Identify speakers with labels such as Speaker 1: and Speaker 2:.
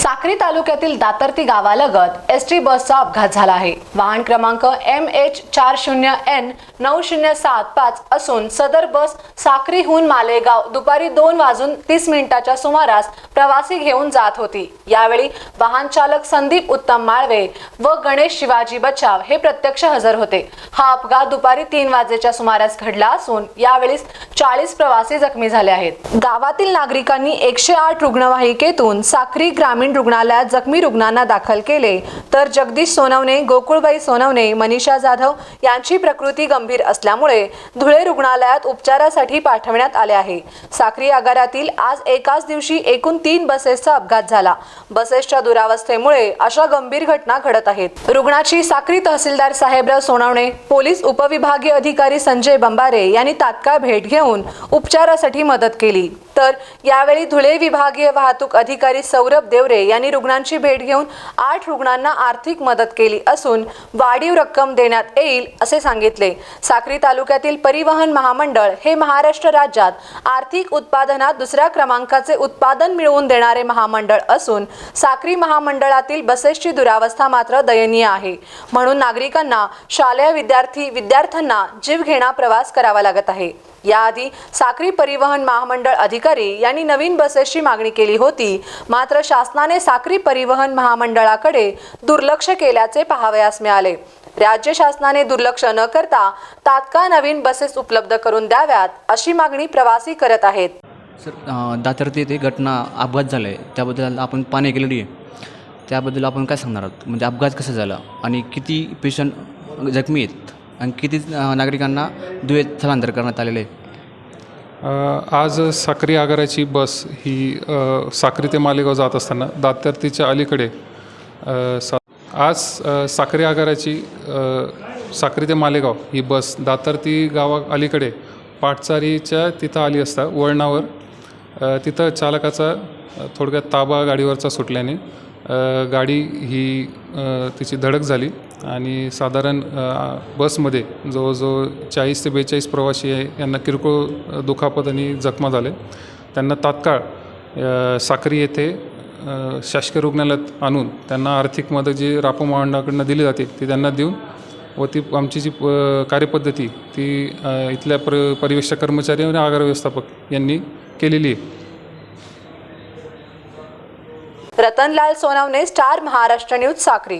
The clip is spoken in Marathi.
Speaker 1: साक्री तालुक्यातील दातर्ती गावालगत एस टी बसचा अपघात झाला आहे. वाहन क्रमांक एम एच चार शून्य एन नऊ शून्य सात पाच असून सदर बस साक्रीहून मालेगाव दुपारी दोन वाजून तीस मिनिटाच्या सुमारास प्रवासी घेऊन जात होती. यावेळी वाहन चालक संदीप उत्तम माळवे व गणेश शिवाजी बचाव हे प्रत्यक्ष हजर होते. हा अपघात दुपारी तीन वाजेच्या सुमारास घडला असून यावेळी चाळीस प्रवासी जखमी झाले आहेत. गावातील नागरिकांनी एकशे आठ रुग्णवाहिकेतून साक्री ग्रामीण रुग्णालयात जखमी रुग्णांना दाखल केले. तर जगदीश सोनवणे गोकुळबाई सोनवणे मनीषा जाधव यांची प्रकृती गंभीर असल्यामुळे धुळे रुग्णालयात उपचारासाठी पाठवण्यात आले आहे. साक्री आगारातील आज एकाच दिवशी एकूण तीन बसेसचा अपघात झाला. बसेसच्या दुरावस्थेमुळे अशा गंभीर घटना घडत आहेत. रुग्णाची साक्री तहसीलदार साहेबराव सोनवणे पोलीस उपविभागीय अधिकारी संजय बंबारे यांनी तात्काळ भेट घेऊन उपचारासाठी मदत केली. तर यावेळी धुळे विभागीय वाहतूक अधिकारी सौरभ देवरे यांनी रुग्णांची भेट घेऊन आठ रुग्णांना आर्थिक मदत केली असून वाढीव रक्कम देण्यात येईल असे सांगितले. साक्री तालुक्यातील परिवहन महामंडळ हे महाराष्ट्र राज्यात आर्थिक उत्पादनात दुसऱ्या क्रमांकाचे उत्पादन मिळवून देणारे महामंडळ असून साक्री महामंडळातील बसेसची दुरावस्था मात्र दयनीय आहे. म्हणून नागरिकांना शालेय विद्यार्थी विद्यार्थ्यांना जीवघेणा प्रवास करावा लागत आहे. याआधी साक्री परिवहन महामंडळ अधिकारी यांनी नवीन बसेसची मागणी केली होती. मात्र शासनाने साक्री परिवहन महामंडळाकडे दुर्लक्ष केल्याचे पाहावयास मिळाले. राज्य शासनाने दुर्लक्ष न करता तात्काळ नवीन बसेस उपलब्ध करून द्याव्यात अशी मागणी प्रवासी करत आहेत.
Speaker 2: सर अं, दातर्ती घटना अपघात झाला आहे त्याबद्दल आपण पाणी केलेली आहे. त्याबद्दल आपण काय सांगणार आहोत? म्हणजे अपघात कसा झाला? आणि किती पेशंट जखमी आहेत? आणि किती नागरिकांना दुयेत स्थलांतर करण्यात आलेले? आहे
Speaker 3: आज साक्री आगाराची बस ही साक्री ते मालेगाव जात असताना दातर्तीच्या अलीकडे सा आज साक्री आगाराची साक्री ते मालेगाव ही बस दातर्ती गावा अलीकडे पाटचारीच्या तिथं आली असता वळणावर. तिथं चालकाचा थोडक्यात ताबा गाडीवरचा सुटल्याने गाडी ही तिची धडक झाली. आणि साधारण बसमध्ये जवळजवळ चाळीस ते बेचाळीस प्रवासी आहे. यांना किरकोळ दुखापत आणि जखमा झाले. त्यांना तात्काळ अ, साक्री येथे शासकीय रुग्णालयात आणून त्यांना आर्थिक मदत जी रापो महामंडळाकडनं दिली जाते ती त्यांना देऊन व ती आमची जी कार्यपद्धती ती इथल्या पर परिवेश कर्मचारी आणि आगार व्यवस्थापक यांनी केलेली आहे.
Speaker 1: Ratanlal Sonawane star Maharashtra news Sakri.